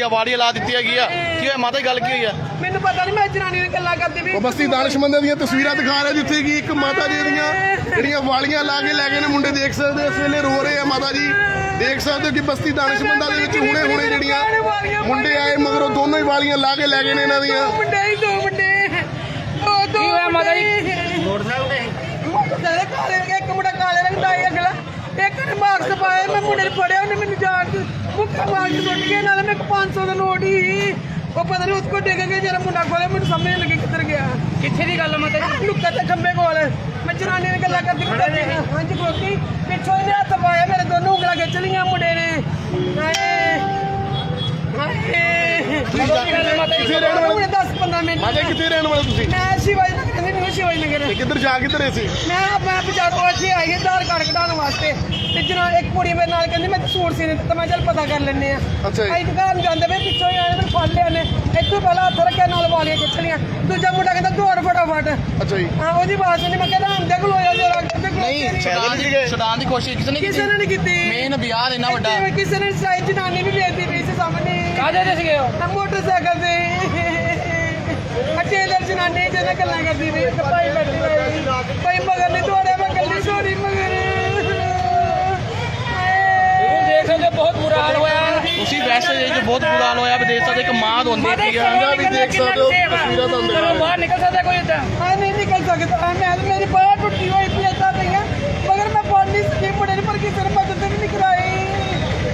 ਆ ਵਾੜੀਆਂ ਲਾ ਦਿੱਤੀ ਹੈਗੀ ਆ ਕੀ ਹੋਇਆ ਮਾਤਾ ਜੀ ਗੱਲ ਕੀ ਹੋਈ ਆ? ਮੈਨੂੰ ਪਤਾ ਨਹੀਂ ਮੈਂ ਜਨਾਨੀ ਨਾਲ ਗੱਲਾਂ ਕਰਦੀ ਵੀ ਉਹ ਬਸਤੀ ਦਾਨਿਸ਼ਮੰਦਾਂ ਦੀਆਂ ਤਸਵੀਰਾਂ ਦਿਖਾ ਰਿਹਾ ਜਿੱਥੇ ਕਿ ਇੱਕ ਮਾਤਾ ਜੀ ਦੀਆਂ ਜਿਹੜੀਆਂ ਵਾਲੀਆਂ ਲਾ ਕੇ ਲੈ ਗਏ ਨੇ ਮੁੰਡੇ ਦੇਖ ਸਕਦੇ ਹੋ ਇਸ ਵੇਲੇ ਰੋ ਰਹੇ ਆ ਮਾਤਾ ਜੀ। ਦੇਖ ਸਕਦੇ ਹੋ ਕਿ ਬਸਤੀ ਦਾਨਿਸ਼ਮੰਦਾਂ ਦੇ ਵਿੱਚ ਹੁਣੇ ਹੁਣੇ ਜਿਹੜੀਆਂ ਮੁੰਡੇ ਆਏ ਮਗਰੋਂ ਦੋਨੋਂ ਹੀ ਵਾਲੀਆਂ ਲਾ ਕੇ ਲੈ ਗਏ ਨੇ ਇਹਨਾਂ ਦੀਆਂ। ਮੁੰਡੇ ਹੀ ਦੋ ਮੁੰਡੇ। ਉਹ ਦੋ ਹੋਇਆ ਮਾਤਾ ਜੀ? ਮੋਟਰਸਾਈਕਲ ਕਾਲੇ ਰੰਗ ਇੱਕ ਮੁੰਡਾ ਕਾਲੇ ਰੰਗ ਦਾ ਹੈ ਅਗਲਾ ਇੱਕ ਨੇ ਮਾਰਕਸ ਪਾਇਆ ਮੈਂ ਮੁੰਡੇ ਨੂੰ ਫੜਿਆ ਉਹਨੇ ਮੈਨੂੰ ਜਾਣ ਕੇ ਮੁੱਕਾ ਮਾਰ ਕੇ ਸੁੱਟ ਗਿਆ ਨਾਲੇ ਮੇਰੇ ਕੋਲ 500 ਦਾ ਨੋਟ ਹੀ ਉਹ ਪਤਾ ਨਹੀਂ ਉਸ ਕੋ ਡਿੱਗ ਗਿਆ ਜਿਹੜਾ ਮੁੰਡਾ ਕੋਲੇ ਮੈਨੂੰ ਸਮਝ ਨਹੀਂ ਲੱਗੀ ਕਿੱਧਰ ਗਿਆ। ਕਿੱਥੇ ਦੀ ਗੱਲ ਮਾਤਾ ਜੀ? ਲੁੱਕਾ ਤੇ ਖੰਬੇ ਕੋਲ। ਮੈਂ ਜਨਾਨੀ ਨਾਲ ਗੱਲਾਂ ਕਰਦੀ ਕਰਦੀ ਹਾਂਜੀ ਕੋਕੀ ਪਿੱਛੋਂ ਇਹਨੇ ਹੱਥ ਪਾਇਆ ਮੇਰੇ ਦੋਨੋਂ ਉਂਗਲਾਂ ਖਿੱਚ ਲਈਆਂ ਮੁੰਡੇ ਨੇ। ਹਾਏ। ਹਾਏ ਕਿੱਥੇ ਰਹਿਣ ਵਾਲੇ? ਉਹਨੇ 10 15 ਮਿੰਟ ਮਾਤਾ ਕਿੱਥੇ ਰਹਿਣ ਵਾਲੇ ਤੁਸੀਂ? ਮੈਂ ਸ਼ਿਵਾਜੀ ਸ਼ਿਵਾਜੀ ਨਗਰ ਤੇ ਕਿੱਧਰ ਜਾ ਕਿੱਧਰ ਰਹੇ ਸੀ? ਮੈਂ ਮੈਂ ਬਾਜ਼ਾਰੋਂ ਇੱਥੇ ਆਈ ਹਾਂ ਆਧਾਰ ਕਾਰਡ ਕਢਾਉਣ ਵਾਸਤੇ। ਤੇ ਜਨਾ ਇੱਕ ਕੁੜੀ ਮੇਰੇ ਨਾਲ ਕਹਿੰਦੀ ਮੈਂ ਸੂਟ ਸੀਨੇ ਤੇ ਮੈਂ ਚੱਲ ਪਤਾ ਕਰ ਲੈਣੇ ਆ ਅੱਛਾ ਜੀ। ਅਸੀਂ ਦੁਕਾਨ ਜਾਂਦੇ ਵੇ ਪਿੱਛੋਂ ਹੀ ਆਏ ਮੈਨੂੰ ਫੜ ਲਿਆ ਨੇ। ਇੱਥੋਂ ਪਹਿਲਾਂ ਹੱਥ ਰੱਖਿਆ ਨਾਲ ਵਾਲੀਆਂ ਖਿੱਚ ਲਈਆਂ। ਦੂਜਾ ਮੁੰਡਾ ਕਹਿੰਦਾ ਦੌੜ ਫਟਾਫਟ। ਅੱਛਾ ਜੀ। ਹਾਂ ਉਹਦੀ ਆਵਾਜ਼ ਨਹੀਂ ਮੈਂ ਕਹਿੰਦਾ ਅੰਦੇ ਕੋਲ ਹੋਇਆ ਜਰਾ ਅੰਦੇ ਕੋਲ ਨਹੀਂ ਛਡਾਣ ਦੀ ਛਡਾਣ ਦੀ ਕੋਸ਼ਿਸ਼ ਕਿਸੇ ਨੇ ਕੀਤੀ। ਕਿਸੇ ਨੇ ਨਹੀਂ ਕੀਤੀ। ਮੇਨ ਵਿਆਹ ਇੰਨਾ ਵੱਡਾ। ਇੱਥੇ ਕਿਸੇ ਨੇ ਸਾਈ ਜਨਾਨੀ ਵੀ ਵੇਚਦੀ ਪਈ ਸੀ ਸਾਹਮਣੇ। ਕਾਹਦੇ ਤੇ ਸੀਗੇ ਉਹ? ਮੋਟਰਸਾਈਕਲ ਤੇ। ਅੱਛੇ ਦਰ ਜਨਾਨੀ ਜਿਹਨਾਂ ਗੱਲਾਂ ਕਰਦੀ ਵੀ ਭਾਈ ਬੈਠੀ ਹੋਈ ਭਾਈ ਮਗਰ ਨਹੀਂ ਦੌੜਿਆ ਮੈਂ ਕੱਲੀ ਦੌੜੀ ਮਗਰ। ਦੇਖ ਸਕਦੇ ਬਹੁਤ ਬੁਰਾ ਹਾਲ ਹੋਇਆ। ਤੁਸੀਂ ਵੈਸੇ ਜੇ ਬਹੁਤ ਬੁਰਾ ਹਾਲ ਹੋਇਆ ਵੀ ਦੇਖ ਸਕਦੇ ਇੱਕ ਮਾਂ ਰੋਂਦੀ ਪਈ ਆ। ਵੀ ਦੇਖ ਸਕਦੇ ਹੋ, ਤਸਵੀਰਾਂ ਤੁਹਾਨੂੰ ਦਿਖਾ ਘਰੋਂ ਬਾਹਰ ਨਿਕਲ ਸਕਦਾ ਕੋਈ ਏਦਾਂ ਹਾਂ ਨਹੀਂ ਨਿਕਲ ਸਕਦਾ। ਮੈਂ ਮੇਰੀ ਬਾਹ ਟੁੱਟੀ ਹੋਈ ਸੀ ਏਦਾਂ ਪਈਆਂ ਮਗਰ ਮੈਂ ਪੜ ਨਹੀਂ ਸਕੀ ਮੁੰਡੇ ਨੇ ਪਰ ਕਿਸੇ ਨੇ ਮਦਦ ਨਹੀਂ ਕਰਾਈ।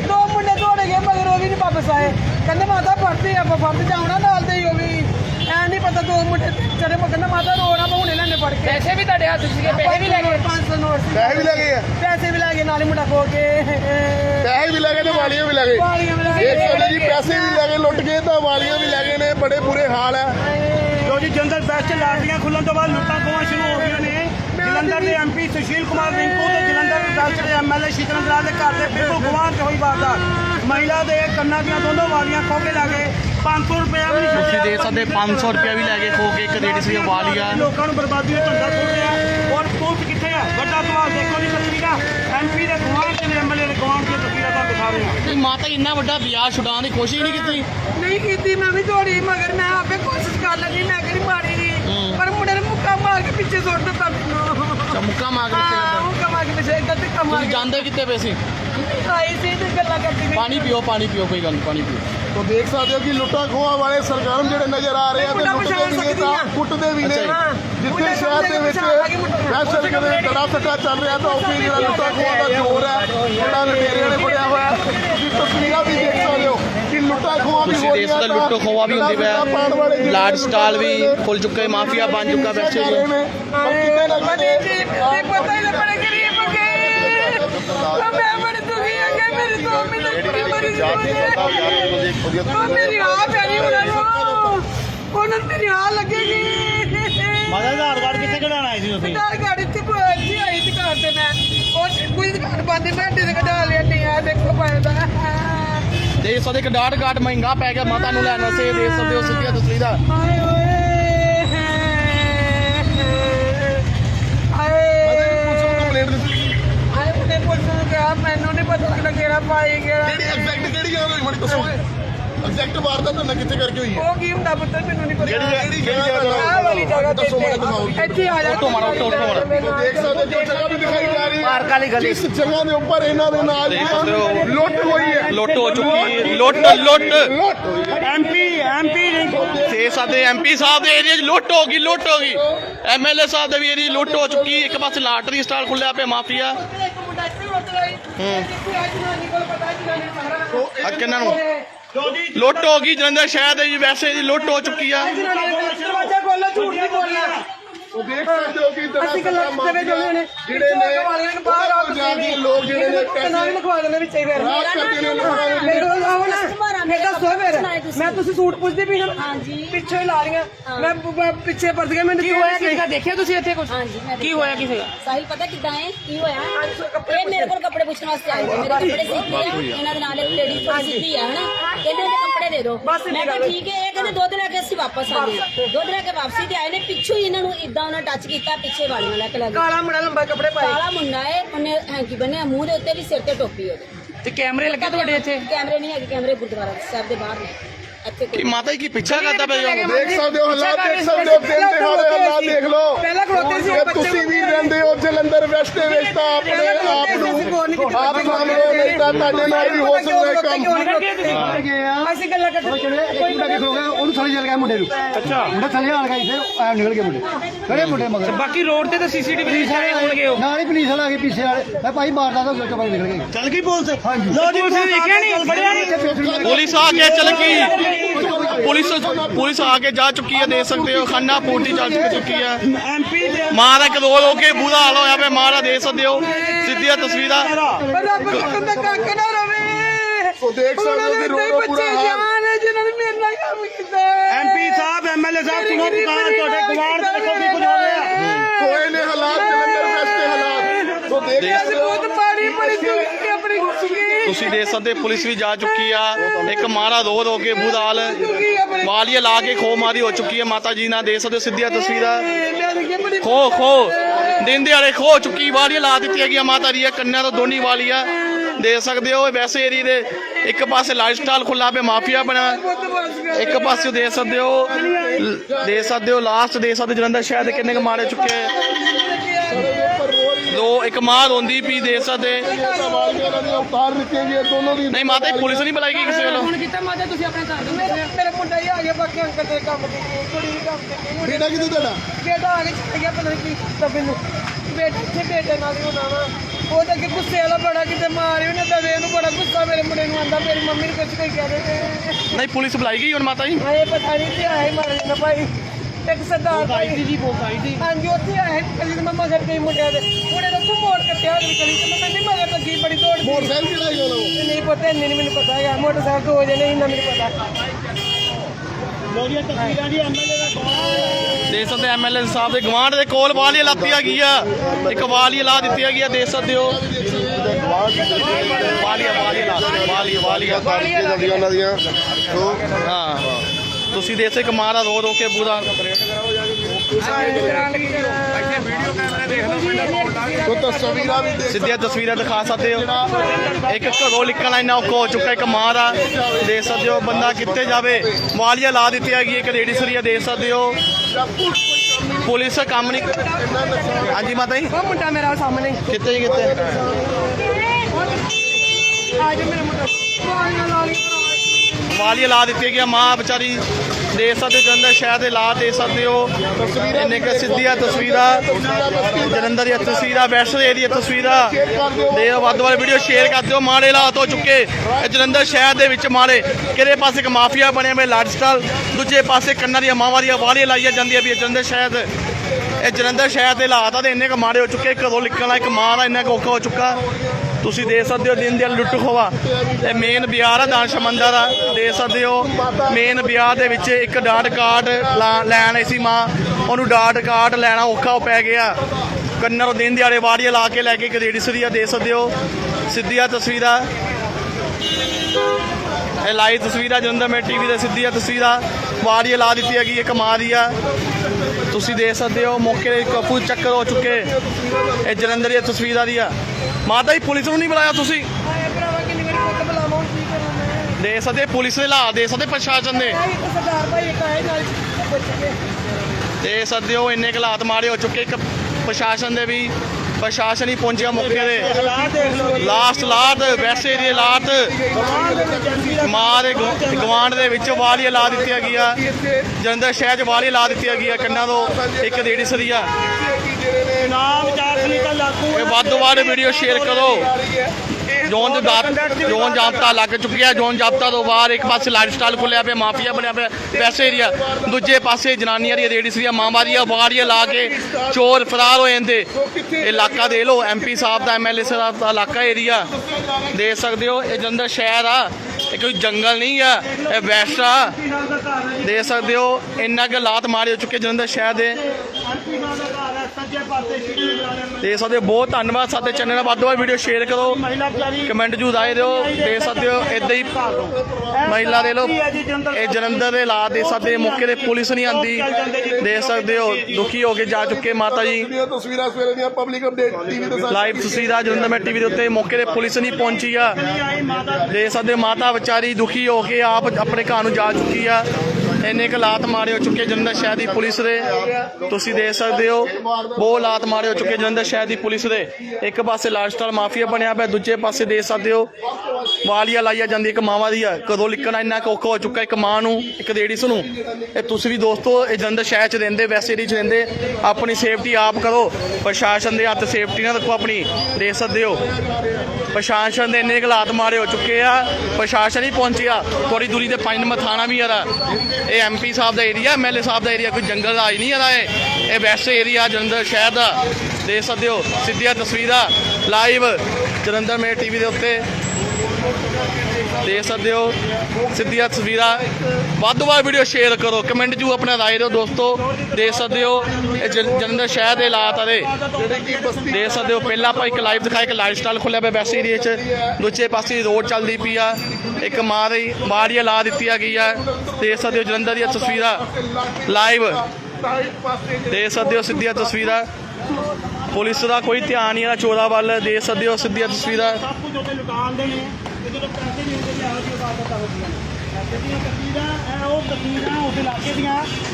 ਦੋ ਮੁੰਡੇ ਦੌੜ ਗਏ ਮਗਰ ਉਹ ਵੀ ਨਹੀਂ ਵਾਪਸ ਆਏ। ਕਹਿੰਦੇ ਮਾਤਾ ਫੜਦੇ ਆਪਾਂ ਫੜਦੇ ਜਾਉਣਾ ਨਾਲ ਦੇ ਹੀ ਉਹ ਵੀ ਐ ਨਹੀਂ ਪਤਾ ਦੋ ਮੁੰਡੇ ਚੜੇ ਮੈਂ ਕਹਿੰਦਾ ਮਾਤਾ ਰੋਣਾ ਮੈਂ ਹੁਣੇ ਲੈਣੇ ਫੜ ਕੇ। ਪੈਸੇ ਵੀ ਤੁਹਾਡੇ ਹੱਥ 'ਚ ਸੀਗੇ ਪੈਸੇ ਵੀ ਲੈ ਗਏ? 500 ਨੋਟ ਸੀ। ਪੈਸੇ ਵੀ ਲੈ ਗਏ ਆ। ਪੈਸੇ ਵੀ ਲੈ ਗਏ ਨਾਲੇ ਮੁੰਡਾ ਖੋ ਕੇ। ਪੈਸੇ ਵੀ ਲੈ ਗਏ ਤੇ ਵਾਲੀਆਂ ਵੀ ਲੈ ਗਏ। ਵਾਲੀਆਂ ਵੀ ਲੈ ਗਏ। ਦੇਖ ਸਕਦੇ ਜੀ ਪੈਸੇ ਵੀ ਲੈ ਗਏ ਲੁੱਟ ਗਏ ਤਾਂ ਵਾਲੀਆਂ ਵੀ ਲੈ ਗਏ ਨੇ ਬੜੇ ਬੁਰੇ ਹਾਲ ਹੈ ਜੋ ਜੀ ਬੈਸਟ ਲਾਟਰੀਆਂ ਖੁੱਲਣ ਤੋਂ ਬਾਅਦ ਲੁੱਟਾਂ ਖੋਹਾਂ ਸ਼ੁਰੂ ਹੋ ਗਈਆਂ ਨੇ। ਜਲੰਧਰ ਦੇ ਐਮਪੀ ਸੁਸ਼ੀਲ ਕੁਮਾਰ ਰਿੰਕੂ ਤੇ ਜਲੰਧਰ ਬੈਸਟ ਦੇ ਐਮਐਲਏ ਸ਼ਿਕਰੰਦਰਾਜ ਦੇ ਘਰ ਦੇ ਬਿਲਕੁਲ 'ਚ ਹੋਈ ਵਾਰਦਾਤ। ਮਹਿਲਾ ਦੇ ਕੰਨਾਂ ਦੀਆਂ ਦੋਨੋਂ ਵਾਲੀਆਂ ਖੋਹ ਕੇ ਲੈ ਗਏ। 500 ਰੁਪਏ ਵੀ ਨਹੀਂ ਤੁਸੀਂ। ਦੇਖ ਸਕਦੇ 500 ਰੁਪਇਆ ਵੀ ਲੈ ਕੇ ਖੋ ਕੇ ਇੱਕ ਰੇੜੀ ਸੀ ਵਾਲੀਆ ਲੋਕਾਂ ਨੂੰ ਬਰਬਾਦੀ ਦਾ ਧੰਦਾ ਖੋਲ ਰਿਹਾ ਔਰ ਪੁਲਿਸ ਕਿੱਥੇ ਹੈ ਵੱਡਾ ਸਵਾਲ ਦੇਖੋ ਜੀ ਤਸਵੀਰਾਂ। ਐਮਪੀ ਦੇ ਗਵਾਂਢ ਤੇ ਐਮਐਲਏ ਦੇ ਗਵਾਂਢ ਦੀਆਂ ਤਸਵੀਰਾਂ ਤੁਹਾਨੂੰ ਦਿਖਾ ਰਹੇ ਹਾਂ। ਤੇ ਮਾਤਾ ਇੰਨਾ ਵੱਡਾ ਵਿਆਹ ਛੁਡਾਉਣ ਦੀ ਕੋਸ਼ਿਸ਼ ਨਹੀਂ ਕੀਤੀ। ਨਹੀਂ ਕੀਤੀ ਮੈਂ ਵੀ ਦੌੜੀ ਮਗਰ ਮੈਂ ਆਪੇ ਕੋਸ਼ਿਸ਼ ਕਰ ਲੈਂਦੀ ਮੈਂ ਕਿਹੜੀ ਮਾਰੀ ਗਈ ਪਰ ਮੁੰਡੇ ਨੇ ਮੁੱਕਾ ਮਾਰ ਕੇ ਪਿੱਛੇ ਸੁੱਟ ਦਿੱਤਾ ਮੈਨੂੰ। ਮੁੱਕਾ ਮਾਰ ਕੇ ਹਾਂ ਕਿੱਥੇ ਮੁੱਕਾ ਮਾਰ ਕੇ ਪਿੱਛੇ ਇੱਧਰ ਤੇ ਕਮਾ ਤੁਸੀਂ ਜਾਂਦੇ ਕਿੱਥੇ ਪਏ ਸੀ? ਤੇ ਗੱਲਾਂ ਕਰਦੀ ਪਾਣੀ ਪੀਓ ਪਾਣੀ ਪੀਓ ਕੋਈ ਗੱਲ ਨਹੀਂ ਪਾਣੀ ਪੀਓ। ਤੋ ਦੇਖ ਸਕਦੇ ਹੋ ਕਿ ਲੁੱਟਾਂ ਖੋਹਾਂ ਵਾਲੇ ਸਰਗਰਮ ਜਿਹੜੇ ਨਜ਼ਰ ਆ ਰਹੇ ਆ ਤੇ ਲੁੱਟਦੇ ਵੀ ਨੇ ਤਾਂ। ਕੁੱਟਦੇ ਵੀ ਨੇ। ਜਿੱਥੇ ਸ਼ਹਿਰ ਦੇ ਵਿੱਚ। ਦਹਿਸ਼ਤ ਕਦੇ ਡਰਾ ਸੱਟਾ ਚੱਲ ਰਿਹਾ ਤਾਂ ਉੱਥੇ ਜਿਹੜਾ ਲੁੱਟਾਂ ਖੋਹਾਂ ਦਾ ਜ਼ੋਰ ਹੈ ਜਿਹੜਾ ਲੁਟੇਰਿਆਂ ਨੇ ਫੜਿਆ ਹੋਇਆ ਹੈ। ਤੁਸੀਂ ਤਸਵੀਰਾਂ ਵੀ ਦੇਖ ਸਕਦੇ ਹੋ ਕਿ ਲੁੱਟਾਂ ਖੋਹਾਂ ਵੀ ਹੋ ਰਹੀਆਂ ਸਕਦੇ ਲੁੱਟੋ ਖੋਵਾ ਵੀ ਹੁੰਦੀ ਪਈ ਲਾਰਡ ਸਟਾਲ ਵੀ ਖੁੱਲ ਚੁੱਕੇ ਮਾਫੀਆ ਬਣ ਚੁੱਕਾ ਵੈਸੇ ਜੀ ਪਤਾ ਹੀ ਗਰੀਬ ਹੋ ਮੈਂ ਬੜੀ ਦੁਖੀ ਮੇਰੀ ਦੋ ਮਿੰਟ ਪੂਰੀ ਮਰੀ ਉਹ ਮੇਰੀ ਆ ਪੈਣੀ ਉਹਨਾਂ ਨੂੰ ਉਹਨਾਂ ਨੂੰ। ਮੇਰੀ ਆ ਲੱਗੇਗੀ। ਮਾਦਾ ਆਧਾਰ ਕਾਰਡ ਕਿੱਥੇ ਕਢਾਉਣਾ ਆਏ ਸੀ ਤੁਸੀਂ? ਆਧਾਰ ਕਾਰਡ ਇੱਥੇ ਕੋਈ ਜੀ ਆਈ ਦੁਕਾਨ ਤੇ ਮੈਂ। ਉਹ ਕੋਈ ਦੁਕਾਨ ਬੰਦ ਮੈਂ ਅੱਡੇ ਤੇ ਕਢਾ ਲਿਆ ਨਹੀਂ ਆ ਦੇਖੋ ਪਾਇਦਾ ਦੇਖ ਸਕਦੇ ਇੱਕ ਡਾਟ ਕਾਰਡ ਮਹਿੰਗਾ ਪੈ ਗਿਆ ਮਾਤਾ ਨੂੰ ਲੈਣ ਵਾਸਤੇ ਦੇਖ ਸਕਦੇ ਹੋ ਸਿੱਧੀਆਂ ਤਸਵੀਰਾਂ ਹਾਏ ਓਏ ਹਾਏ ਕੰਪਲੇਂਟ ਦਿੱਤੀ। ਹਾਏ ਪੁਲਿਸ ਨੂੰ ਕਿਹਾ ਮੈਨੂੰ ਨਹੀਂ ਪਤਾ ਲੱਗਦਾ ਕਿਹੜਾ ਪਾਈ ਕਿਹੜਾ ਕਿਹੜੀ ਐਗਜ਼ੈਕਟ ਕਿਹੜੀ ਗੱਲ ਹੋਈ? ਮੜੀ ਦੱਸੋਗੇ ਐਗਜ਼ੈਕਟ ਵਾਰਦਾਤ ਤੁਹਾਨੂੰ ਕਿੱਥੇ ਕਰਕੇ ਹੋਈ ਹੈ? ਉਹ ਕੀ ਹੁੰਦਾ ਪੁੱਤਰ ਮੈਨੂੰ ਨਹੀਂ ਪਤਾ। ਕਿਹੜੀ ਕਿਹੜੀ ਜਗ੍ਹਾ ਆਹ ਵਾਲੀ ਜਗ੍ਹਾ ਤੇ ਦੱਸੋ ਮੈਨੂੰ ਦਿਖਾਓ। ਇੱਥੇ ਆ ਜਾ ਆਟੋ ਮਾਰੋ, ਆਟੋ, ਆਟੋ ਮਾਰੋ। ਦੇਖ ਸਕਦੇ ਹੋ ਜੋ ਜਗ੍ਹਾ ਵੀ ਦਿਖਾਈ ਜਾ ਰਹੀ ਹੈ। ਪਾਰਕ ਵਾਲੀ ਗਲੀ। ਇਸ ਜਗ੍ਹਾ ਦੇ ਉੱਪਰ ਇਹਨਾਂ ਦੇ ਨਾਲ ਦੇਖ ਸਕਦੇ ਹੋ। ਲੁੱਟ ਹੋਈ ਹੈ। ਲੁੱਟ ਹੋ। ਚੁੱਕੀ ਹੈ। ਲੁੱਟ ਲੁੱਟ ਲੁੱਟ। ਹੋਈ ਹੈ ਐਮਪੀ ਐਮਪੀ ਰਿੰਕੂ ਤੇ ਸਾਡੇ ਐਮਪੀ ਸਾਹਿਬ ਦੇ ਏਰੀਆ 'ਚ ਲੁੱਟ ਹੋ ਗਈ ਲੁੱਟ ਹੋ ਗਈ। ਐਮਐਲਏ ਸਾਹਿਬ ਦੇ ਵੀ ਏਰੀਆ 'ਚ ਲੁੱਟ ਹੋ ਚੁੱਕੀ ਇੱਕ ਪਾਸੇ ਲਾਟਰੀ ਸਟਾਲ ਖੁੱਲਿਆ ਪਿਆ ਮਾਫੀਆ। ਆ ਕਿੰਨਾਂ ਨੂੰ। ਜੋ ਜੀ ਲੁੱਟ ਹੋ ਗਈ ਜਲੰਧਰ ਸ਼ਹਿਰ ਦੇ ਜੀ ਵੈਸੇ ਇਹਦੀ ਲੁੱਟ ਹੋ ਚੁੱਕੀ ਆ। ਜਨਾਨੀ ਨੇ ਦਰਵਾਜ਼ਾ ਖੋਲ੍ਹੋ ਝੂਠ ਨਹੀਂ ਬੋਲਣਾ। ਉਹ ਦੇਖ ਸਕਦੇ ਹੋ ਕਿ ਦਰਾ ਅਸੀਂ ਗੱਲਾਂ ਕਰਦੇ ਵੇ ਜਿਹੜੇ ਨੇ। ਜਿਹੜੇ ਨੇ ਵਾਲੀਆਂ ਨੂੰ ਬਾਹਰ ਆ ਕੇ ਲੋਕ ਜਿਹੜੇ ਨੇ ਕਿੰਨਾ ਵੀ ਪੈਸੇ ਲਿਖਵਾ ਦੇਣੇ ਵਿੱਚ ਹੀ ਫਿਰ। ਰਾਤ ਕਰਦੇ ਨੇ ਲੋਕਾਂ ਨੂੰ। ਮੇਰੇ ਕੋਲ ਆਓ ਨਾ ਮੈਂ ਦੱਸੋ ਫਿਰ ਮੈਂ ਤੁਸੀਂ ਸੂਟ ਪੁੱਛਦੇ ਵੀ ਹਾਂਜੀ। ਪਿੱਛੇ ਹੀ ਲਾ ਲੀਆਂ ਮੈਂ ਪਿੱਛੇ ਪਰਦ ਗਿਆ ਮੈਨੂੰ ਕੀ ਹੋਇਆ? ਕਿਸੇ ਦਾ ਦੇਖਿਆ ਤੁਸੀਂ ਇੱਥੇ ਕੁਝ ਕੀ ਹੋਇਆ ਕਿਸੇ ਦਾ? ਸਾਹਿਲ ਪਤਾ ਕਿੱਦਾਂ ਹੈ? ਕੀ ਹੋਇਆ? ਇਹ ਮੇਰੇ ਕੋਲ ਕੱਪੜੇ ਪੁੱਛਣ ਵਾਸਤੇ ਆਏ ਮੇਰੇ ਕੱਪੜੇ ਸਿੱਧੇ ਆ। ਇਹਨਾਂ ਦੇ ਨਾਲ ਇੱਕ ਲੇਡੀ ਸਿੱਧੀ ਆ ਹਨਾ? ਕਹਿੰਦੇ ਇਹਦੇ ਕੱਪੜੇ ਦੇ ਦਿਓ। ਬਸ ਇੰਨੀ ਮੈਂ ਕਿਹਾ ਗੱਲ। ਠੀਕ ਹੈ ਇਹ ਕਹਿੰਦੇ ਦੁੱਧ ਲੈ ਕੇ ਅਸੀਂ ਵਾਪਸ ਆਏ ਹਾਂ ਦੁੱਧ ਲੈ ਕੇ ਵਾਪਸੀ ਤੇ ਆਏ ਨੇ ਪਿੱਛੋਂ ਹੀ ਇਹਨਾਂ ਨੂੰ ਇਦਾਂ ਉਹਨਾਂ ਟੱਚ ਕੀਤਾ ਪਿੱਛੇ ਵਾਲੀਆਂ ਲੈ ਕੇ ਲੱਗ ਗਏ। ਕਾਲਾ ਮੁੰਡਾ ਲੰਬਾ ਕੱਪੜੇ ਪਾਏ। ਕਾਲਾ ਮੁੰਡਾ ਹੈ ਉਹਨੇ ਹੈਂਕੀ ਬੰਨਿਆ ਮੂੰਹ ਦੇ ਉੱਤੇ ਵੀ ਸਿਰ ਤੇ ਟੋਪੀ ਉਹਦੇ। ਤੇ ਕੈਮਰੇ ਲੱਗੇ ਤੁਹਾਡੇ ਇੱਥੇ? ਕੈਮਰੇ ਨਹੀਂ ਹੈਗੇ ਕੈਮਰੇ ਗੁਰਦੁਆਰਾ ਸਾਹਿਬ ਦੇ ਬਾਹਰ ਨੇ। ਇੱਥੇ ਕੋਈ ਮਾਤਾ ਜੀ ਕੀ ਪਿੱਛਾ ਕਰਦਾ ਪਿਆ ਜੋ? ਦੇਖ ਸਕਦੇ ਹੋ ਹਾਲਾਤ ਦੇਖ ਸਕਦੇ ਹੋ ਦਿਨ ਦਿਹਾੜੇ ਹਾਲਾਤ ਦੇਖ ਲਓ। ਪਹਿਲਾਂ ਖਲੋਤੇ ਸੀ ਇਹ ਤੁਸੀਂ ਵੀ ਰਹਿੰਦੇ ਹੋ ਜਲੰਧਰ ਵੈਸਟ ਦੇ ਵਿੱਚ ਤਾਂ ਆਪਣੇ ਆਪ ਆਪ ਸਾਹਮਣੇ ਤਾਂ ਤੁਹਾਡੇ ਨਾਲ ਵੀ ਹੋ ਸਕਦਾ ਹੈ ਕੰਮ। ਅਸੀਂ ਗੱਲਾਂ ਕਰਦੇ ਕੋਈ ਮੁੰਡਾ ਖਲੋ ਗਿਆ ਉਹਨੂੰ ਥੱਲੇ ਚੱਲ ਗਿਆ ਮੁੰਡੇ ਨੂੰ। ਅੱਛਾ। ਮੁੰਡਾ ਥੱਲੇ ਆ ਗਿਆ ਫਿਰ ਐ ਨਿਕਲ ਗਏ ਮੁੰਡੇ। ਖੜੇ ਮੁੰਡੇ ਮਗਰ। ਬਾਕੀ ਰੋਡ ਤੇ ਤਾਂ ਸੀਸੀਟੀਵੀ ਸਾਰੇ ਹੋਣਗੇ ਉਹ। ਨਾਲ ਹੀ ਪੁਲਿਸ ਵਾਲਾ ਆ ਕੇ ਪਿੱਛੇ ਵਾਲੇ। ਮੈਂ ਭਾਈ ਮਾਰਦਾ ਤਾਂ ਚੋਪਾ ਨਿਕਲ ਗਏ। ਚੱਲ ਗਈ ਪੁਲਿਸ? ਹਾਂਜੀ। ਲੋ ਜੀ ਪੁਲਿਸ ਨੇ ਦੇਖਿਆ ਨਹੀਂ? ਫੜਿਆ ਨਹੀਂ? ਪੁਲਿਸ ਆ ਕੇ ਚਲ ਗਈ। ਪੁਲਿਸ ਪੁਲਿਸ ਆ ਕੇ ਜਾ ਚੁੱਕੀ ਹੈ ਦੇਖ ਸਕਦੇ ਹੋ। ਖਾਨਾ ਪੂਰਤੀ ਚੱਲ ਚੁੱਕੀ ਹੈ ਐਮਪੀ ਦੇ ਮਾਂ ਦਾ ਇੱਕ ਰੋਲ ਹੋ ਕੇ ਬੁਰਾ ਹਾਲ ਹੋਇਆ ਪਿਆ। ਮਾਂ ਦਾ ਦੇਖ ਸਕਦੇ ਹੋ। ਸਿੱਧੀਆਂ ਤਸਵੀਰਾਂ। ਹੁਕਮ ਦਾ ਰਵੇ। ਸੋ ਦੇਖ ਸਕਦੇ ਹੋ ਕਿ ਰੋ ਰੋ ਬੁਰਾ ਹਾਲ। ਜਾਨ ਹੈ ਜਿਨ੍ਹਾਂ ਨੇ ਮੇਰੇ ਨਾਲ ਕੰਮ ਕੀਤਾ। ਐਮਪੀ ਸਾਹਿਬ ਐਮਐਲਏ ਸਾਹਿਬ ਸੁਣੋ ਪੁਕਾਰ ਤੁਹਾਡੇ ਗਵਾਰ ਦੇਖੋ ਕੀ ਕੁਝ ਹੋ ਰਿਹਾ ਹੋਏ ਨੇ ਹਾਲਾਤ ਜਲੰਧਰ ਵੈਸਟ ਦੇ ਹਾਲਾਤ। ਸੋ ਦੇਖ ਸਕਦੇ ਹੋ। ਬਹੁਤ ਮਾਰੀ ਬੜੀ ਚੁੱਕੀ ਆਪਣੀ ਚੁੱਕੀ ਤੁਸੀਂ ਦੇਖ ਸਕਦੇ ਪੁਲਿਸ ਵੀ ਜਾ ਚੁੱਕੀ ਆ। ਇੱਕ ਮਾਰਾ ਰੋ ਰੋ ਕੇ ਆਪਣੀ। ਵਾਲੀਆ ਲਾ ਕੇ ਖੋ ਮਾਰੀ ਹੋ ਚੁੱਕੀ ਹੈ ਮਾਤਾ ਜੀ ਨਾਲ। ਦੇਖ ਸਕਦੇ ਹੋ ਸਿੱਧੀਆਂ ਤਸਵੀਰਾਂ। ਖੋ ਖੋ ਦਿਨ ਦਿਹਾੜੇ ਖੋ ਚੁੱਕੀ, ਵਾਲੀਆ ਲਾ ਦਿੱਤੀ ਹੈਗੀ ਮਾਤਾ ਦੀ ਕੰਨਿਆਂ ਤੋਂ ਦੋਨੀ ਵਾਲੀਆ। ਦੇਖ ਸਕਦੇ ਹੋ ਵੈਸੇ ਏਰੀ ਦੇ ਇੱਕ ਪਾਸੇ ਲਾਈਫ ਸਟਾਈਲ ਖੁੱਲਾ ਪਿਆ, ਮਾਫੀਆ ਬਣਿਆ ਇੱਕ ਪਾਸੇ ਦੇਖ ਸਕਦੇ ਹੋ, ਲ- ਸਕਦੇ ਹੋ ਲਾਸਟ ਦੇਖ ਸਕਦੇ ਜਲੰਧਰ ਸ਼ਹਿਰ ਦੇ ਕਿੰਨੇ ਕੁ ਮਾਰੇ ਚੁੱਕੇ ਆ। ਇੱਕ ਮਾਂ ਰੋਂਦੀ ਪਈ ਦੇ ਸਕਦੇ। ਉਤਾਰ ਦਿੱਤੀਆਂ ਗਈਆਂ ਦੋਨੋਂ ਦੀ ਨਹੀਂ, ਮਾਤਾ ਪੁਲਿਸ ਨਹੀਂ ਬੁਲਾਈ ਗਈ ਕਿਸੇ ਵੱਲੋਂ? ਹੁਣ ਕੀਤਾ ਮਾਤਾ ਤੁਸੀਂ ਆਪਣੇ ਘਰ ਦੇ ਮੇਰਾ ਮੁੰਡਾ ਹੀ ਆ ਗਿਆ ਬਾਕੀ ਅੰਕਲ ਦੇ ਕੰਮ ਤੇ। ਬੇਟਾ ਕਿੱਥੇ ਤੁਹਾਡਾ? ਬੇਟਾ ਆ ਕੇ ਚਲਾ ਗਿਆ ਪਤਾ ਨਹੀਂ ਕੀ ਕੀਤਾ ਮੈਨੂੰ। ਬੇਟਾ ਇੱਥੇ ਬੇਟੇ ਨਾਲ ਹੀ ਹੋਣਾ ਵਾ। ਉਹ ਤਾਂ ਕਿ ਗੁੱਸੇ ਵਾਲਾ ਬੜਾ ਕਿਤੇ ਮਾਰਿਓ ਉਹਨੇ ਦਵੇ ਨੂੰ ਬੜਾ ਗੁੱਸਾ ਮੇਰੇ ਮੁੰਡੇ ਨੂੰ ਆਂਦਾ ਮੇਰੀ ਮੰਮੀ ਨੂੰ ਕੁਝ ਕੋਈ ਕਹਿ ਦੇ ਨਹੀਂ ਪੁਲਿਸ ਬੁਲਾਈ ਗਈ ਹੁਣ ਮਾਤਾ ਜੀ? ਆਏ ਪਤਾ ਨਹੀਂ ਤੇ ਆਏ ਮਾਰੇ ਨਾ ਭਾਈ। ਇੱਕ ਸਰਦਾਰ ਭਾਈ ਜੀ ਬੋਕਾਈ ਦੀ ਹਾਂਜੀ ਉੱਥੇ ਆਏ ਕਦੀ ਤਾਂ ਮੈਂ ਮਗਰ ਗਈ ਮੁੰਡਿਆਂ ਦੇ। ਮੁੰਡੇ ਦਾ ਉੱਥੋਂ ਮੋੜ ਕੱਟਿਆ ਅਗਲੀ ਗਲੀ ਤੇ ਮੈਂ ਨਹੀਂ ਮਗਰ ਲੱਗੀ ਬੜੀ ਦੌੜ ਮੋਟਰਸਾਈਕਲ ਕਿਹੜਾ ਹੀ ਉਹਨਾਂ? ਤੇ ਨਹੀਂ ਪਤਾ ਇੰਨੇ ਨਹੀਂ ਮੈਨੂੰ ਪਤਾ ਹੈ ਮੋਟਰਸਾਈਕਲ ਦੋ ਜਣੇ ਇੰਨਾ ਮੈਨੂੰ ਪਤਾ ਲੋਰੀਆਂ ਤਸਵੀਰਾਂ ਜੀ ਐਮਐਲਏ ਦਾ ਗਵਾਰ ਦੇਖ ਸਕਦੇ ਐਮਐਲਏ ਸਾਹਿਬ ਦੇ ਗਵਾਂਢ ਦੇ ਕੋਲ ਵਾਲੀ ਲਾਤੀ ਹੈਗੀ ਆ। ਇੱਕ ਵਾਲੀ ਲਾ ਦਿੱਤੀ ਹੈਗੀ ਆ ਦੇਖ ਸਕਦੇ ਹੋ। ਵਾਲੀਆ ਵਾਲੀਆ ਲਾ ਵਾਲੀ ਵਾਲੀਆ ਕਰਕੇ ਜਾਂਦੀਆਂ ਉਹਨਾਂ ਦੀਆਂ। ਹਾਂ। ਤੁਸੀਂ ਦੇਖ ਸਕਦੇ ਦਾ ਰੋ ਰੋ ਕੇ ਬੁਰਾ ਤਸਵੀਰਾਂ ਵੀ ਦੇਖ ਸਿੱਧੀਆਂ ਤਸਵੀਰਾਂ ਦਿਖਾ ਸਕਦੇ ਹੋ। ਇੱਕ ਘਰੋਂ ਨਿਕਲਣਾ ਇੰਨਾ ਔਖਾ ਹੋ ਚੁੱਕਾ ਇੱਕ ਮਾਂ ਦਾ ਦੇਖ ਸਕਦੇ ਹੋ। ਬੰਦਾ ਕਿੱਥੇ ਜਾਵੇ ਵਾਲੀਆ ਲਾ ਦਿੱਤੀ ਹੈਗੀ ਇੱਕ ਲੇਡੀ ਸਰੀਆ ਦੇਖ ਸਕਦੇ ਹੋ। ਪੁਲਿਸ ਦਾ ਕੰਮ ਨਹੀਂ ਹਾਂਜੀ ਮਾਤਾ ਜੀ। ਉਹ ਮੁੰਡਾ ਮੇਰਾ ਸਾਹਮਣੇ। ਕਿੱਥੇ ਜੀ ਕਿੱਥੇ? ਆ ਜਾ ਮੇਰਾ ਮੁੰਡਾ। ਵਾਲੀਆਂ ਲਾ ਦਿੱਤੀ ਹੈਗੀ ਆ ਮਾਂ ਵਿਚਾਰੀ ਦੇਖ ਸਕਦੇ ਹੋ ਜਲੰਧਰ ਸ਼ਹਿਰ ਦੇ ਲਾ ਦੇ ਸਕਦੇ ਹੋ। ਇੰਨੇ ਕਿ ਸਿੱਧੀਆਂ ਤਸਵੀਰਾਂ। ਜਲੰਧਰ ਦੀਆਂ ਤਸਵੀਰਾਂ ਵੈਸਟ ਏਰੀਆ ਤਸਵੀਰਾਂ। ਦੇ ਵੱਧ ਵੱਧ ਵੀਡੀਓ ਸ਼ੇਅਰ ਕਰ ਦਿਓ ਮਾੜੇ ਹਾਲਾਤ ਹੋ ਚੁੱਕੇ। ਜਲੰਧਰ ਸ਼ਹਿਰ ਦੇ ਵਿੱਚ ਮਾੜੇ। ਕਿਹੜੇ ਪਾਸੇ ਇੱਕ ਮਾਫੀਆ ਬਣਿਆ ਹੋਇਆ ਲਾਈਫਸਟਾਈਲ ਦੂਜੇ ਪਾਸੇ ਕੰਨਾਂ ਦੀਆਂ ਮਾਵਾਂ ਦੀਆਂ ਵਾਲੀਆਂ ਲਾਈਆਂ ਜਾਂਦੀਆਂ ਵੀ ਜਲੰਧਰ ਸ਼ਹਿਰ। ਦੇ ਇਹ ਜਲੰਧਰ ਸ਼ਹਿਰ ਦੇ ਹਾਲਾਤ ਆ ਤੇ ਇੰਨੇ ਕੁ ਮਾੜੇ ਹੋ ਚੁੱਕੇ ਘਰੋਂ ਨਿਕਲਣਾ ਇੱਕ ਮਾਂ ਦਾ ਇੰਨਾ ਕੁ ਔਖਾ ਹੋ ਚੁੱਕਾ। ਤੁਸੀਂ ਦੇਖ ਸਕਦੇ ਹੋ ਦਿਨ ਦਿਨ ਲੁੱਟ ਖੋਵਾ ਇਹ ਮੇਨ ਬਾਜ਼ਾਰ ਆ ਦਾਨਸ਼ ਮੰਦਰ ਦਾ ਦੇਖ ਸਕਦੇ ਹੋ ਮੇਨ ਬਾਜ਼ਾਰ ਦੇ ਵਿੱਚ ਇੱਕ ਡਾਟ ਕਾਰਡ ਲਾ- ਲੈਣ ਆਈ ਸੀ ਮਾਂ। ਉਹਨੂੰ ਡਾਟ ਕਾਰਡ ਲੈਣਾ ਔਖਾ ਪੈ ਗਿਆ। ਕੰਨਰ ਦਿਨ ਦਿਹਾੜੇ ਵਾੜੀਆਂ ਲਾ ਕੇ ਲੈ ਕੇ ਇੱਕ ਰੇੜੀ ਸਰੀਆ ਦੇਖ ਸਕਦੇ ਹੋ। ਸਿੱਧੀਆਂ ਤਸਵੀਰਾਂ ਇਹ ਲਾਈਵ ਤਸਵੀਰਾਂ ਜਲੰਧਰ ਮੈਂ ਟੀਵੀ ਤੇ ਸਿੱਧੀਆਂ ਤਸਵੀਰਾਂ ਵਾੜੀਆਂ ਲਾ ਦਿੱਤੀ ਹੈਗੀ ਇੱਕ ਮਾਂ ਦੀ ਆ। ਤੁਸੀਂ ਦੇਖ ਸਕਦੇ ਹੋ, ਮੌਕੇ ਤੇ ਕਫੂ ਚੱਕਰ ਹੋ ਚੁੱਕੇ। ਇਹ ਜਲੰਧਰ ਦੀਆਂ ਤਸਵੀਰਾਂ ਦੀ ਆ। ਮਾਤਾ ਜੀ ਪੁਲਿਸ ਨੂੰ ਨਹੀਂ ਬੁਲਾਇਆ ਤੁਸੀਂ? ਆਏ ਭਰਾਵਾ ਕਿੰਨੀ ਵਾਰੀ ਪੁੱਤ ਬੁਲਾਵਾਂ ਹੁਣ ਕੀ ਕਰਾਂ ਮੈਂ? ਦੇਖ ਸਕਦੇ ਪੁਲਿਸ ਦੇ ਹਾਲਾਤ ਦੇਖ ਸਕਦੇ ਪ੍ਰਸ਼ਾਸਨ ਦੇ? ਇੱਕ ਸਰਦਾਰ ਭਾਈ ਇੱਕ ਆਏ ਨਾਲ ਪੁੱਛ ਕੇ। ਦੇਖ ਸਕਦੇ ਹੋ ਇੰਨੇ ਕੁ ਹਾਲਾਤ ਮਾੜੇ ਹੋ ਚੁੱਕੇ ਇੱਕ ਪ੍ਰਸ਼ਾਸਨ ਦੇ ਵੀ। ਪ੍ਰਸ਼ਾਸਨ ਹੀ ਪਹੁੰਚਿਆ ਮੌਕੇ ਜੀ ਲਾਸਟ ਲਾਟ ਵੈਸੇ ਦੇ ਦੇ ਦਾ ਮਾਂ ਦੇ ਗਵ- ਗਵਾਂਢ ਦੇ ਵਿੱਚ ਵਾਲੀ ਲਾ ਦਿੱਤੀ ਹੈਗੀ ਆ ਜਲੰਧਰ ਸ਼ਹਿਰ 'ਚ ਵਾਲੀ ਲਾ ਦਿੱਤੀ ਹੈਗੀ ਆ ਕੰਨਾਂ ਤੋਂ ਇੱਕ ਲੇਡੀ ਸਰੀ ਆ ਨਾਮ ਲਾਗੂ ਇਹ ਵੱਧ ਤੋਂ ਵੱਧ ਵੀਡੀਓ ਸ਼ੇਅਰ ਕਰੋ। ਜੋਨ ਦਾ ਜੋਨ ਜਾਬਤਾ ਲੱਗ ਚੁੱਕਿਆ ਜੋਨ ਜਾਬਤਾ ਤੋਂ ਬਾਹਰ ਇੱਕ ਪਾਸੇ ਲਾਈਫ ਸਟਾਈਲ ਖੁੱਲਿਆ ਪਿਆ ਮਾਫੀਆ ਬਣਿਆ ਪਿਆ ਪੈਸੇ ਏਰੀਆ ਦੂਜੇ ਪਾਸੇ ਜਨਾਨੀਆਂ ਦੀਆਂ ਲੇਡੀਜ਼ ਦੀਆਂ ਮਾਵਾਂ ਦੀਆਂ ਵਾੜੀਆਂ ਲਾ ਕੇ ਚੋਰ ਫਰਾਰ ਹੋ ਜਾਂਦੇ। ਇਹ ਇਲਾਕਾ ਦੇ ਲੋ ਐਮਪੀ ਸਾਹਿਬ ਦਾ ਐਮਐਲਏ ਸਾਹਿਬ ਦਾ ਇਲਾਕਾ ਏਰੀਆ ਦੇਖ ਸਕਦੇ ਹੋ ਇਹ ਜਲੰਧਰ ਸ਼ਹਿਰ ਆ। ਇਹ ਕੋਈ ਜੰਗਲ ਨਹੀਂ ਆ ਇਹ ਵੈਸਟ ਆ। ਦੇਖ ਸਕਦੇ ਹੋ ਇੰਨਾ ਕੁ ਹਾਲਾਤ ਮਾਰੇ ਹੋ ਚੁੱਕੇ ਜਲੰਧਰ ਸ਼ਹਿਰ ਦੇ। ਦੇਖ ਸਕਦੇ ਹੋ ਬਹੁਤ ਧੰਨਵਾਦ ਸਾਡੇ ਚੈਨਲ ਨਾਲ ਵੱਧ ਤੋਂ ਵੱਧ ਵੀਡੀਓ ਸ਼ੇਅਰ ਕਰੋ ਕਮੈਂਟ ਜੂ ਰਾਏ ਦਿਓ। ਦੇ ਸਕਦੇ ਹੋ ਇਦਾਂ ਹੀ ਮਹਿਲਾ ਦੇ ਲੋ ਇਹ ਜਲੰਧਰ ਦੇ ਹਾਲਾਤ ਦੇ ਸਕਦੇ ਮੌਕੇ ਤੇ ਪੁਲਿਸ ਨਹੀਂ ਆਂਦੀ। ਦੇ ਸਕਦੇ ਹੋ ਦੁਖੀ ਹੋ ਕੇ ਜਾ ਚੁੱਕੇ ਮਾਤਾ ਜੀ। ਤਸਵੀਰਾਂ ਸਵੇਰੇ ਦੀਆਂ ਪਬਲਿਕ ਅਪਡੇਟ ਟੀਵੀ ਤੇ ਸਾਡੀ ਲਾਈਵ ਤਸਵੀਰਾਂ ਜਲੰਧਰ ਮੈਂ ਟੀਵੀ ਦੇ ਉੱਤੇ ਮੌਕੇ ਤੇ ਪੁਲਿਸ ਨਹੀਂ ਪਹੁੰਚੀ ਆ। ਦੇ ਸਕਦੇ ਹੋ, ਮਾਤਾ ਵਿਚਾਰੀ ਦੁਖੀ ਹੋ ਕੇ ਆਪ ਆਪਣੇ ਘਰ ਨੂੰ ਜਾ ਚੁੱਕੀ ਆ। ਇੰਨੇ ਕੁ ਲਾਤ ਮਾਰੇ ਹੋ ਚੁੱਕੇ ਜਲੰਧਰ ਸ਼ਹਿਰ ਦੀ ਪੁਲਿਸ ਦੇ। ਤੁਸੀਂ ਦੇਖ ਸਕਦੇ ਹੋ, ਬਹੁਤ ਲਾਤ ਮਾਰੇ ਹੋ ਚੁੱਕੇ ਜਲੰਧਰ ਸ਼ਹਿਰ ਦੀ ਪੁਲਿਸ ਦੇ। ਇੱਕ ਪਾਸੇ ਲਾਸ਼ਟਾਲ ਮਾਫੀਆ ਬਣਿਆ ਪਿਆ, ਦੂਜੇ ਪਾਸੇ ਦੇਖ ਸਕਦੇ ਹੋ, ਵਾਲੀਆਂ ਲਾਈਆਂ ਜਾਂਦੀ, ਇੱਕ ਮਾਵਾਂ ਦੀ ਆ, ਕਦੋਂ ਲਿਖਣਾ ਇੰਨਾ ਕੁ ਔਖਾ ਹੋ ਚੁੱਕਾ, ਇੱਕ ਮਾਂ ਨੂੰ, ਇੱਕ ਲੇਡੀਜ਼ ਨੂੰ। ਇਹ ਤੁਸੀਂ ਵੀ ਦੋਸਤੋ, ਇਹ ਜਲੰਧਰ ਸ਼ਹਿਰ ਚ ਰਹਿੰਦੇ, ਵੈਸੇ ਏਰੀਆ ਚ ਰਹਿੰਦੇ, ਆਪਣੀ ਸੇਫਟੀ ਆਪ ਕਰੋ, ਪ੍ਰਸ਼ਾਸਨ ਦੇ ਹੱਥ ਸੇਫਟੀ ਨਾ ਰੱਖੋ ਆਪਣੀ, ਦੇਖ ਸਕਦੇ ਹੋ। ਪ੍ਰਸ਼ਾਸਨ ਦੇ ਇੰਨੇ ਕੁ ਹਾਲਾਤ ਮਾਰੇ ਹੋ ਚੁੱਕੇ ਆ, ਪ੍ਰਸ਼ਾਸਨ ਹੀ ਪਹੁੰਚਿਆ ਥੋੜੀ ਦੂਰੀ ਤੇ ਪੰਜ ਨੰਬਰ ਥਾਣਾ ਵੀ ਯਾਰ, ਇਹ ਐਮਪੀ ਸਾਹਿਬ ਦਾ ਏਰੀਆ ਐਮਐਲਏ ਸਾਹਿਬ ਦਾ ਏਰੀਆ ਕੋਈ ਜੰਗਲ ਦਾ ਹੀ ਨਹੀਂ ਯਾਰ ਇਹ। ਇਹ ਵੈਸਟ ਏਰੀਆ ਜਲੰਧਰ ਸ਼ਹਿਰ ਦਾ। ਦੇਖ ਸਕਦੇ ਹੋ, ਸਿੱਧੀਆਂ ਤਸਵੀਰਾਂ ਲਾਈਵ ਜਲੰਧਰ ਮੇ ਟੀਵੀ ਦੇ ਉੱਤੇ। ਦੇਖ ਸਕਦੇ ਹੋ ਸਿੱਧੀਆਂ ਤਸਵੀਰਾਂ ਵੱਧ ਤੋਂ ਵੱਧ ਵੀਡੀਓ ਸ਼ੇਅਰ ਕਰੋ ਕਮੈਂਟ ਜੂ ਆਪਣਾ ਰਾਏ ਦਿਓ ਦੋਸਤੋ। ਦੇਖ ਸਕਦੇ ਹੋ, ਇਹ ਜਲੰਧਰ ਸ਼ਹਿਰ ਦੇ ਹਾਲਾਤ ਆ ਦੇ। ਦੇਖ ਸਕਦੇ ਹੋ, ਪਹਿਲਾਂ ਆਪਾਂ ਇੱਕ ਲਾਈਵ ਦਿਖਾਇਆ, ਇੱਕ ਲਾਈਫ ਸਟਾਈਲ ਖੁੱਲਿਆ ਪਿਆ ਵੈਸੇ ਏਰੀਏ 'ਚ। ਦੂਜੇ ਪਾਸੇ ਰੋਡ ਚੱਲਦੀ ਪਈ ਆ। ਇੱਕ ਮਾਂ ਦੀ ਬਾੜੀਆ ਲਾ ਦਿੱਤੀ ਆ ਗਈ ਆ ਦੇਖ ਸਕਦੇ ਹੋ, ਜਲੰਧਰ ਦੀਆਂ ਤਸਵੀਰਾਂ। ਲਾਈਵ ਸਾਈਡ ਦੇਖ ਸਕਦੇ ਹੋ, ਸਿੱਧੀਆਂ ਤਸਵੀਰਾਂ। ਪੁਲਿਸ ਦਾ ਕੋਈ ਧਿਆਨ ਨਹੀਂ ਆ ਚੋਰਾਂ ਵੱਲ ਦੇ ਸਕਦੇ ਹੋ, ਸਿੱਧੀਆਂ ਤਸਵੀਰਾਂ। ਸਭ ਕੁਝ ਉੱਤੇ ਲੁਕਾਉਂਦੇ ਨੇ ਤੇ ਜਦੋਂ ਪੈਸੇ ਨਹੀਂ ਹੁੰਦੇ ਇਹੋ ਜਿਹੀ ਇਬਾਦਤਾਂ ਹੁੰਦੀਆਂ ਨੇ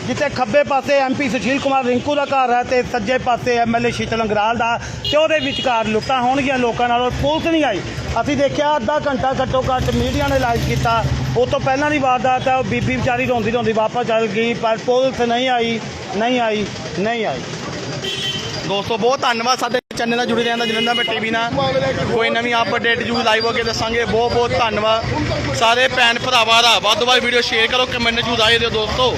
ਜਿੱਥੇ ਖੱਬੇ ਪਾਸੇ ਐਮਪੀ ਸੁਸ਼ੀਲ ਕੁਮਾਰ ਰਿੰਕੂ ਦਾ ਘਰ ਹੈ ਤੇ ਸੱਜੇ ਪਾਸੇ ਐਮਐਲਏ ਸ਼ੀਤਲ ਅੰਗਰਾਲ ਦਾ ਤੇ ਉਹਦੇ ਵਿਚਕਾਰ ਲੁੱਟਾਂ ਹੋਣਗੀਆਂ ਲੋਕਾਂ ਨਾਲ ਔਰ ਪੁਲਿਸ ਨਹੀਂ ਆਈ। ਅਸੀਂ ਦੇਖਿਆ ਅੱਧਾ ਘੰਟਾ ਘੱਟੋ ਘੱਟ ਮੀਡੀਆ ਨੇ ਲਾਈਵ ਕੀਤਾ। ਉਹ ਤੋਂ ਪਹਿਲਾਂ ਦੀ ਵਾਰਦਾਤ ਹੈ, ਉਹ ਬੀਬੀ ਵਿਚਾਰੀ ਰੋਂਦੀ ਰੋਂਦੀ ਵਾਪਸ ਚੱਲ ਗਈ, ਪਰ ਪੁਲਿਸ ਨਹੀਂ ਆਈ ਨਹੀਂ ਆਈ ਨਹੀਂ ਆਈ। ਦੋਸਤੋ, ਬਹੁਤ ਧੰਨਵਾਦ ਸਾਡੇ ਚੈਨਲ ਨਾਲ ਜੁੜੇ ਰਹਿਣ ਦਾ, ਜਲੰਧਰ ਮੈਂ ਟੀਵੀ ਨਾਲ। ਕੋਈ ਨਵੀਂ ਅਪਡੇਟ ਜੂ ਲਾਈਵ ਹੋ ਕੇ ਦੱਸਾਂਗੇ। ਬਹੁਤ ਬਹੁਤ ਧੰਨਵਾਦ। ਸਾਰੇ ਭੈਣ ਭਰਾਵਾਂ ਦਾ ਵੱਧ ਤੋਂ ਵੱਧ ਵੀਡੀਓ ਸ਼ੇਅਰ ਕਰੋ ਕਮੈਂਟ ਜੂ ਰਾਏ ਦਿਓ ਦੋਸਤੋ।